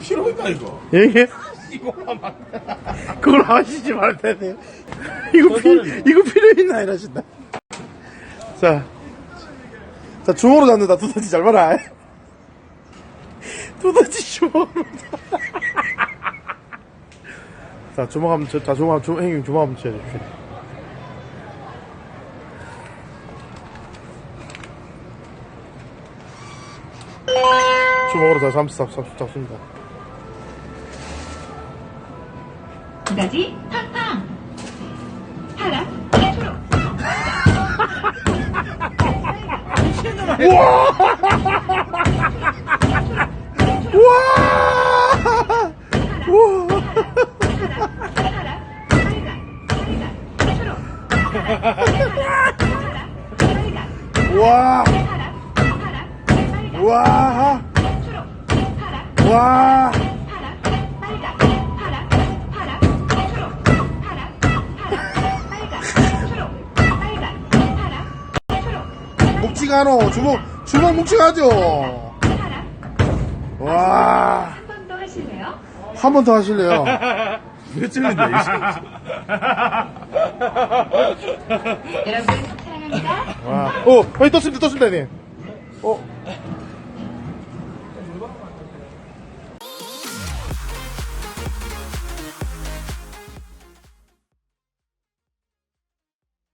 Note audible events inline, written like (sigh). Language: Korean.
필요했다 이거. 예? 이거만 막. 그걸 하시지 말 텐데. 이거 필, 이거 필요 있나 이러신다. 자. 자, 주먹으로 잡는다. 두더지 잘 봐라. (laughs) 두더지 주먹으로. (laughs) 자, 주먹 한번, 쳐- 자, 주먹, 주먹, 형님 주먹 한번 쳐주십시오. 주먹으로 다 잡, 잡습니다. 두가지 팡팡 하락 앞으로 우와! 우와! 와! 와! 와! 묵직하노 주먹 주먹 묵직하죠 와 한 번 더 하실래요? 한 번 더 하실래요 몇 점인데, 이 여러분 사랑합니다. 와. 오, 여기 떴습니다, 떴습니다, 형님. 어,